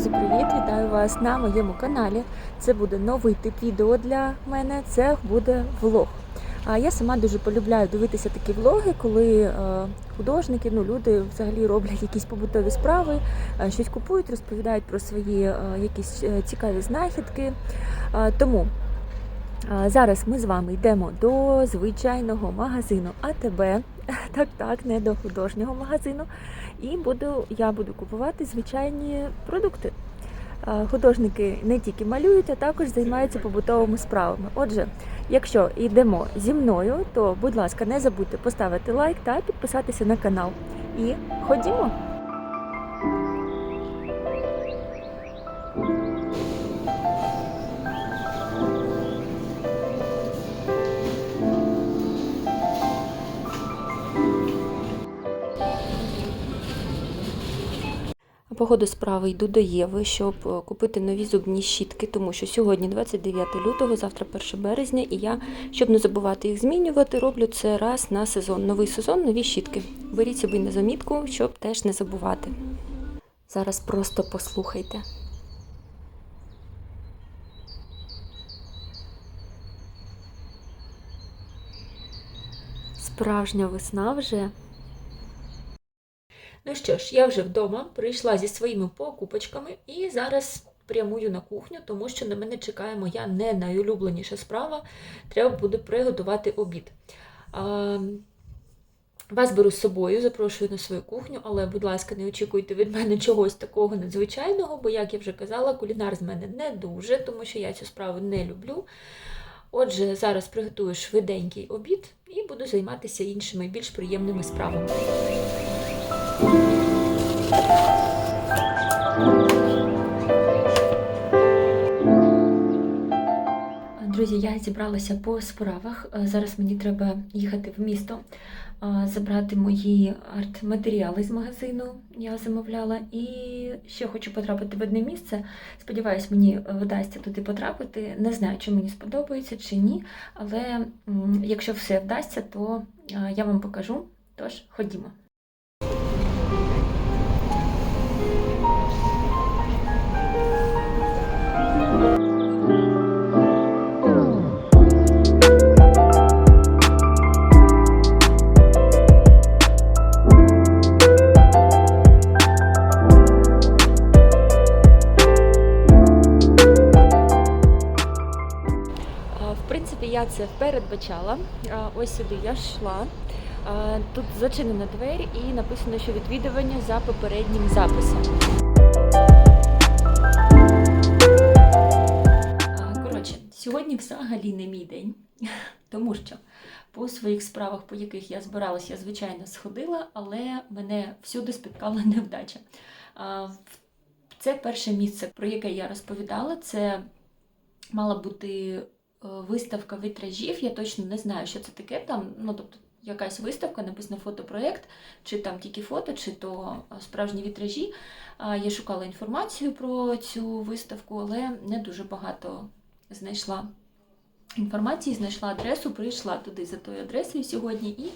Друзі, привіт! Вітаю вас на моєму каналі. Це буде новий тип відео для мене. Це буде влог. А я сама дуже полюбляю дивитися такі влоги, коли е, художники, ну люди взагалі роблять якісь побутові справи, е, щось купують, розповідають про свої е, якісь цікаві знахідки. Тому зараз ми з вами йдемо до звичайного магазину АТБ. Так, так, не до художнього магазину. І буду, я буду купувати звичайні продукти. Е, Художники не тільки малюють, а також займаються побутовими справами. Отже, якщо йдемо зі мною, то будь ласка, не забудьте поставити лайк та підписатися на канал. І ходімо! По справи йду до Єви, щоб е, купити нові зубні щітки, тому що сьогодні 29 лютого, завтра 1 березня, і я, щоб не забувати їх змінювати, роблю це раз на сезон. Новий сезон, нові щітки. Беріть собі на замітку, щоб теж не забувати. Зараз просто послухайте. Справжня весна вже. Ну що ж, я вже вдома прийшла зі своїми покупочками і зараз прямую на кухню, тому що на мене чекає моя не найулюбленіша справа. Треба буде приготувати обід. А, вас беру з собою, запрошую на свою кухню, але, будь ласка, не очікуйте від мене чогось такого надзвичайного, бо, як я вже казала, кулінар з мене не дуже, тому що я цю справу не люблю. Отже, зараз приготую швиденький обід і буду займатися іншими більш приємними справами. Друзі, я зібралася по справах. Е, Зараз мені треба їхати в місто, е, забрати мої арт-матеріали з магазину. Я замовляла. І ще хочу потрапити в одне місце. Сподіваюсь, мені вдасться туди потрапити. Не знаю, чи мені сподобається, чи ні. Але якщо все вдасться, то е, я вам покажу. Тож ходімо. Я це передбачала. Ось сюди я йшла. А, Тут зачинена двері і написано, що відвідування за попереднім записом. Коротше, сьогодні взагалі не мій день, тому що по своїх справах, по яких я збиралася, я звичайно сходила, але мене всюди спіткала невдача. Це перше місце, про яке я розповідала. Це мала бути е, виставка вітражів. Я точно не знаю, що це таке. Там, ну тобто, якась виставка, написано фотопроєкт, чи там тільки фото, чи то справжні вітражі. Я шукала інформацію про цю виставку, але не дуже багато знайшла інформації, знайшла адресу, прийшла туди за тою адресою сьогодні і.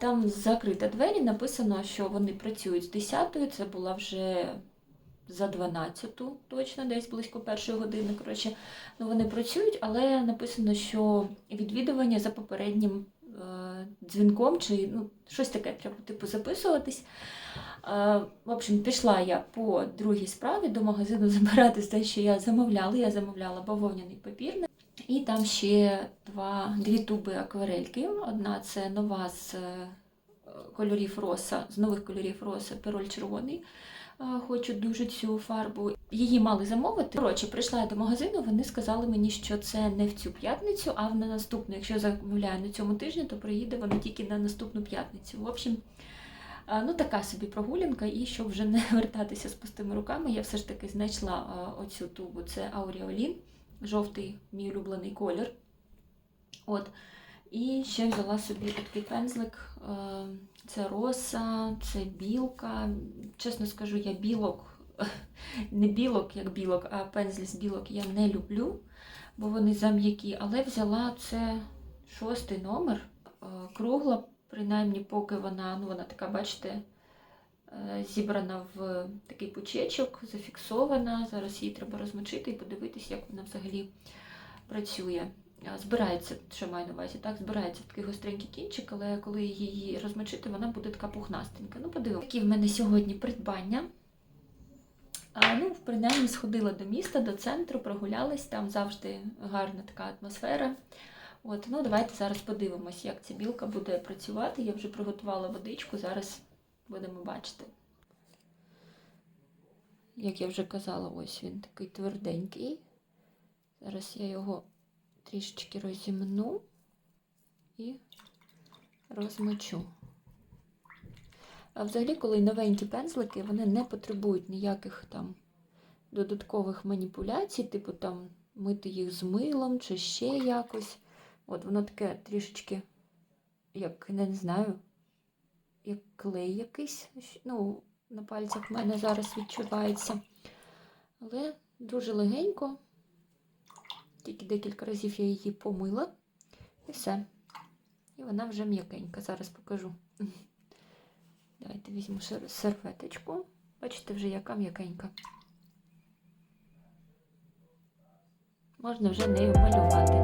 Там закрита двері, написано, що вони працюють з 10 це була вже за 12 точно, десь близько першої години. Коротше, ну вони працюють, але написано, що відвідування за попереднім дзвінком, чи ну, щось таке, треба типу записуватись. Е, в общем, пішла я по другій справі до магазину забирати те, що я замовляла. Я замовляла бавовняний папір. І там ще два, дві туби акварельки. Одна це нова з е, кольорів роса, з нових кольорів роса, пероль червоний. Хочу дуже цю фарбу. Її мали замовити. Коротше, прийшла я до магазину, вони сказали мені, що це не в цю п'ятницю, а на наступну. Якщо я замовляю на цьому тижні, то приїде вона тільки на наступну п'ятницю. В общем, ну така собі прогулянка, і щоб вже не вертатися з пустими руками, я все ж таки знайшла оцю тубу. Це Ауріолін, жовтий мій улюблений колір. От. І ще взяла собі такий пензлик. е, Це роса, це білка. Чесно скажу, я білок, не білок, як білок, а пензлі з білок я не люблю, бо вони зам'які. Але взяла це шостий номер, е, кругла, принаймні, поки вона, ну вона така, бачите, е, зібрана в такий пучечок, зафіксована. Зараз її треба розмочити і подивитися, як вона взагалі працює. Збирається, що маю на увазі, так, збирається такий гостренький кінчик, але коли її розмочити, вона буде така пухнастенька. Ну, подивимося. Такі в мене сьогодні придбання. А, ну, принаймні, сходила до міста, до центру, прогулялась, там завжди гарна така атмосфера. От, ну, давайте зараз подивимось, як ця білка буде працювати. Я вже приготувала водичку, зараз будемо бачити. Як я вже казала, ось він такий тверденький. Зараз я його трішечки розімну і розмочу. А взагалі, коли новенькі пензлики, вони не потребують ніяких там додаткових маніпуляцій, типу там мити їх з милом чи ще якось. От воно таке трішечки, як не знаю, як клей якийсь. Ну, на пальцях в мене зараз відчувається. Але дуже легенько. Тільки декілька разів я її помила. І все. І вона вже м'якенька. Зараз покажу. Давайте візьму серветочку. Бачите, вже яка м'якенька. Можна вже нею малювати.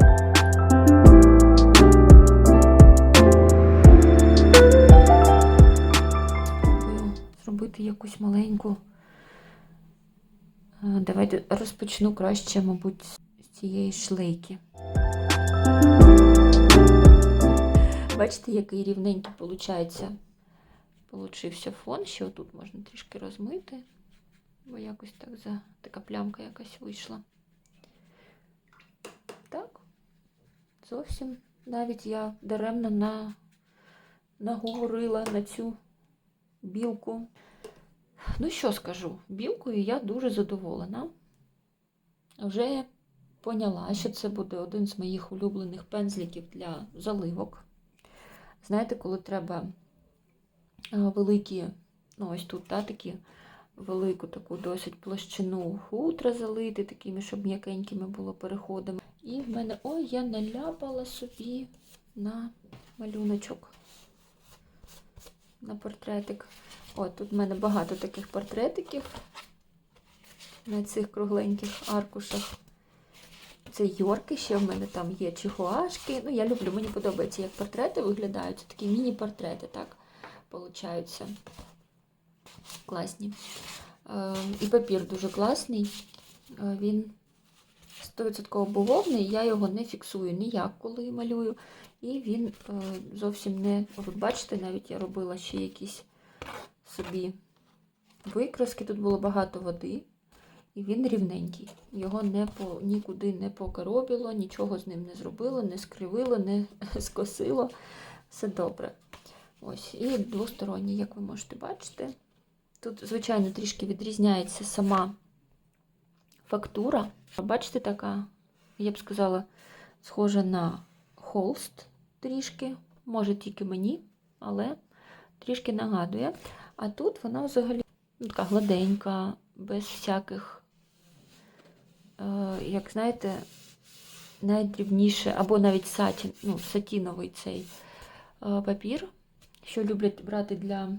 Спробую зробити якусь маленьку. Е, Давайте розпочну краще, мабуть, цієї шлейки. Бачите, який рівненький виходить. Получився фон, що тут можна трішки розмити, бо якось так за така плямка якась вийшла. Так, зовсім навіть я даремно на, наговорила на цю білку. Ну, що скажу, білкою я дуже задоволена. Вже поняла, що це буде один з моїх улюблених пензликів для заливок. Знаєте, коли треба великі, ну ось тут, та, такі велику таку досить площину хутра залити, такими, щоб м'якенькими було переходами. І в мене, ой, я наляпала собі на малюночок, на портретик. От, тут в мене багато таких портретиків на цих кругленьких аркушах. Це Йорки, ще в мене там є чихуашки. Ну, я люблю, мені подобається, як портрети виглядають. Це такі міні-портрети, так, получаються. Класні. Е, і папір дуже класний. Е, він 100% бавовний, я його не фіксую ніяк, коли малюю. І він е, зовсім не. От бачите, навіть я робила ще якісь собі викраски. Тут було багато води. І він рівненький. Його не по, нікуди не покоробіло, нічого з ним не зробило, не скривило, не скосило. Все добре. Ось. І двосторонній, як ви можете бачити. Тут, звичайно, трішки відрізняється сама фактура. Бачите, така, я б сказала, схожа на холст трішки. Може тільки мені, але трішки нагадує. А тут вона взагалі ну, така гладенька, без всяких, як знаєте, найдрібніше, або навіть сатін, ну, сатіновий цей е, папір, що люблять брати для е,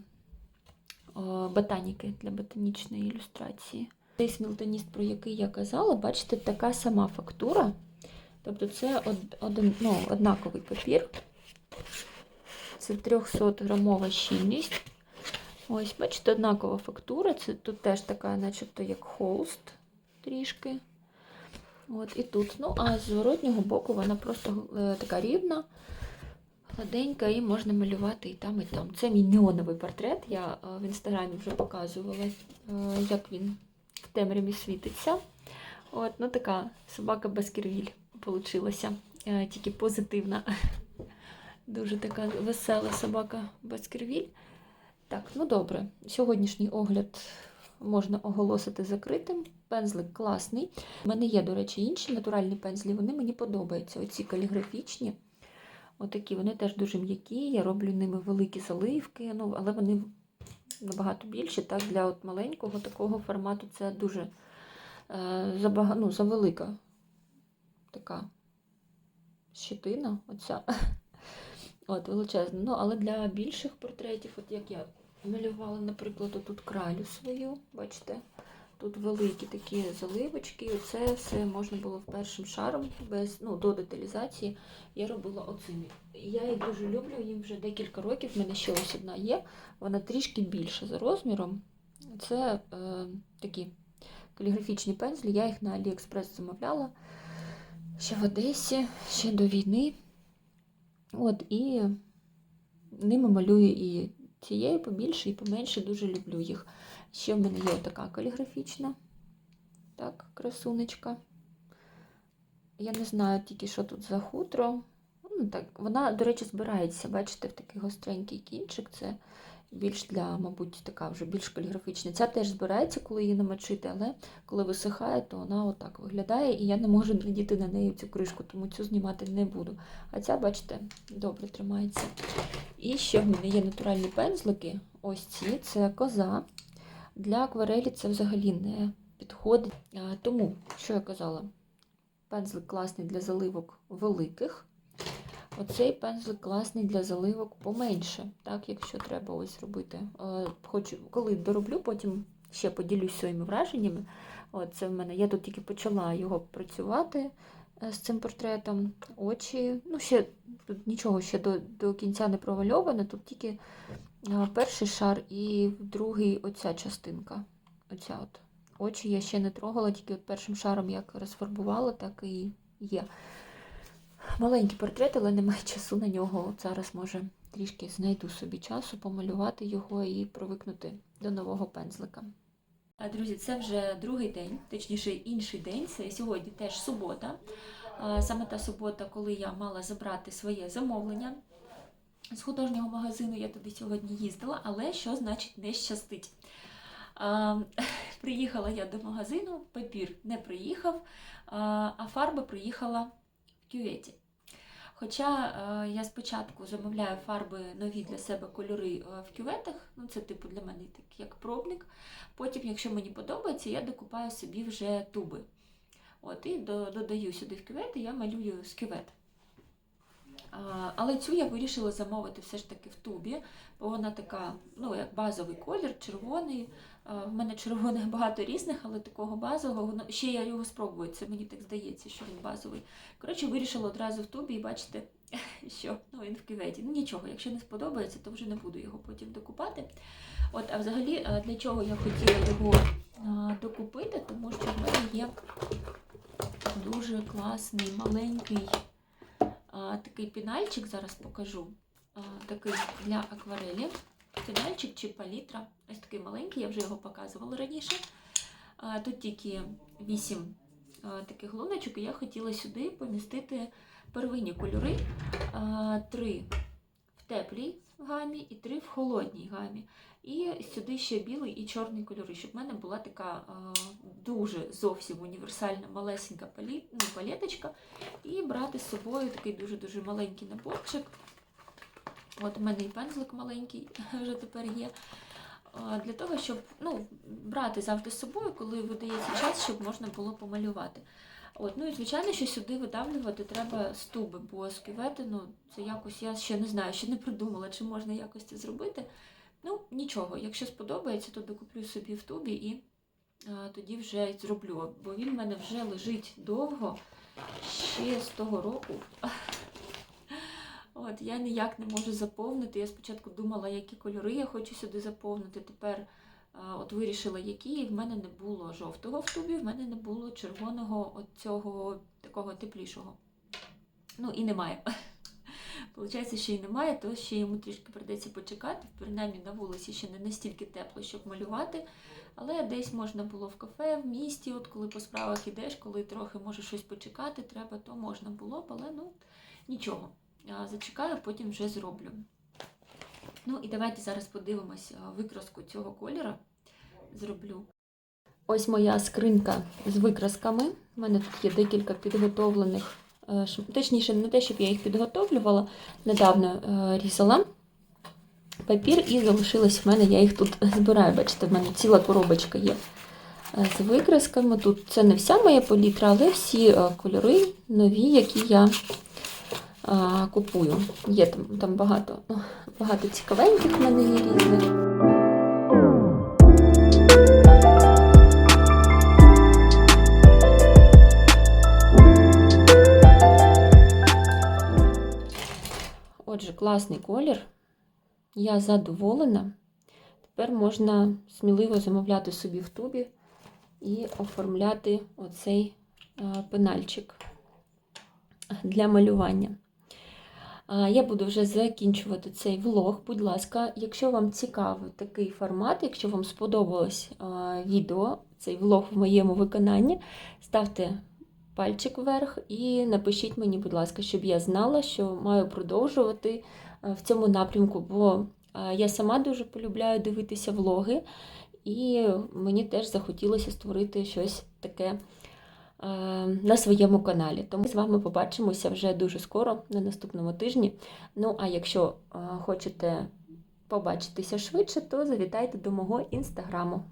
ботаніки, для ботанічної ілюстрації. Цей смілтоніст, про який я казала, бачите, така сама фактура. Тобто це один, ну, однаковий папір. Це 300 грамова щільність. Ось, бачите, однакова фактура. Це тут теж така, начебто, як холст трішки. От, і тут. Ну, а з зворотнього боку вона просто е, така рівна, гладенька, і можна малювати і там, і там. Це мій неоновий портрет. Я е, в інстаграмі вже показувала, е, як він в темряві світиться. От, ну така собака Баскервіль получилася. Тільки позитивна. Дуже така весела собака Баскервіль. Так, ну добре. Сьогоднішній огляд можна оголосити закритим. Пензлик класний. У мене є, до речі, інші натуральні пензлі, вони мені подобаються. Оці каліграфічні. Отакі, вони теж дуже м'які. Я роблю ними великі заливки, ну, але вони набагато більші. Так, Для от маленького такого формату це дуже е, забага... ну, завелика така щитина. Оця. От, величезна. Ну, але для більших портретів, от як я малювала, наприклад, тут кралю свою, бачите? Тут великі такі заливочки, і це все можна було першим шаром, без ну, до деталізації. Я робила оцими. Я їх дуже люблю, їм вже декілька років. В мене ще ось одна є. Вона трішки більша за розміром. Це е, такі каліграфічні пензлі. Я їх на Аліекспрес замовляла ще в Одесі, ще до війни. От, і ними малюю і цією побільше, і поменше. Дуже люблю їх. Ще в мене є така каліграфічна. Так, красунечка. Я не знаю тільки, що тут за хутро. Ну, так, Вона, до речі, збирається, бачите, в такий гостренький кінчик. Це більш для, мабуть, така вже більш каліграфічна. Ця теж збирається, коли її намочити, але коли висихає, то вона отак виглядає, і я не можу надіти на неї цю кришку, тому цю знімати не буду. А ця, бачите, добре тримається. І ще в мене є натуральні пензлики. Ось ці це коза. Для акварелі це взагалі не підходить. Тому, що я казала, пензлик класний для заливок великих. Оцей пензлик класний для заливок поменше, так, якщо треба ось робити. Е, Хочу, коли дороблю, потім ще поділюсь своїми враженнями. От, це в мене, я тут тільки почала його працювати е, з цим портретом. Очі, ну ще тут нічого ще до, до кінця не провальоване, тут тільки е, перший шар і другий оця частинка. Оця от. Очі я ще не трогала, тільки от першим шаром як розфарбувала, так і є. Маленький портрет, але немає часу на нього. Зараз, може, трішки знайду собі часу помалювати його і привикнути до нового пензлика. Друзі, це вже другий день, точніше інший день. Це сьогодні теж субота. Саме та субота, коли я мала забрати своє замовлення з художнього магазину. Я туди сьогодні їздила, але що значить не щастить? Приїхала я до магазину, папір не приїхав, а фарба приїхала в кюветі. Хоча е, я спочатку замовляю фарби нові для себе кольори е, в кюветах, ну це типу для мене так як пробник. Потім, якщо мені подобається, я докупаю собі вже туби. От, І до- додаю сюди в кювети, я малюю з кювет. Але цю я вирішила замовити все ж таки в тубі, бо вона така, ну, як базовий колір, червоний. А, В мене червоних багато різних, але такого базового. Ну, ще я його спробую, це мені так здається, що він базовий. Коротше, вирішила одразу в тубі і бачите, що ну, він в кюветі. Ну нічого, якщо не сподобається, то вже не буду його потім докупати. От, а взагалі, для чого я хотіла його докупити, тому що в мене є дуже класний маленький такий пінальчик, зараз покажу. Такий для акварелі. Пінальчик чи палітра. Ось такий маленький, я вже його показувала раніше. Тут тільки 8 а, таких луночок, і я хотіла сюди помістити первинні кольори. Три в теплій гамі і три в холодній гамі. І сюди ще білий і чорний кольори, щоб в мене була така дуже зовсім універсальна малесенька палі, ну. І брати з собою такий дуже-дуже маленький наборчик. От у мене і пензлик маленький вже тепер є. Для того, щоб ну, брати завжди з собою, коли видається час, щоб можна було помалювати. От, ну і звичайно, що сюди видавлювати треба з туби, бо з ну, це якось, я ще не знаю, ще не придумала, чи можна якось це зробити. Ну, нічого, якщо сподобається, то докуплю собі в тубі і а, тоді вже зроблю. Бо він в мене вже лежить довго, ще з того року. От, я ніяк не можу заповнити. Я спочатку думала, які кольори я хочу сюди заповнити. Тепер а, от вирішила, які. І в мене не було жовтого в тубі, в мене не було червоного от цього такого теплішого. Ну і немає. Получається, що і немає, то ще йому трішки придеться почекати. Принаймні на вулиці ще не настільки тепло, щоб малювати. Але десь можна було в кафе, в місті, от коли по справах ідеш, коли трохи може щось почекати, треба, то можна було б, але ну нічого. Зачекаю, потім вже зроблю. Ну і давайте зараз подивимось викраску цього кольора. Зроблю. Ось моя скринька з викрасками. У мене тут є декілька підготовлених, е, точніше, не те, щоб я їх підготовлювала, недавно е, різала папір і залишилось в мене, я їх тут збираю. Бачите, в мене ціла коробочка є е, з викрасками. Тут це не вся моя палітра, але всі кольори нові, які я а, купую. Є там, там багато, багато цікавеньких в мене є різних. Отже, класний колір. Я задоволена. Тепер можна сміливо замовляти собі в тубі і оформляти оцей пенальчик для малювання. Я буду вже закінчувати цей влог. Будь ласка, якщо вам цікавий такий формат, якщо вам сподобалось відео, цей влог в моєму виконанні, ставте пальчик вверх і напишіть мені, будь ласка, щоб я знала, що маю продовжувати в цьому напрямку, бо я сама дуже полюбляю дивитися влоги, і мені теж захотілося створити щось таке на своєму каналі. Тому ми з вами побачимося вже дуже скоро, на наступному тижні. Ну, а якщо е, хочете побачитися швидше, то завітайте до мого інстаграму.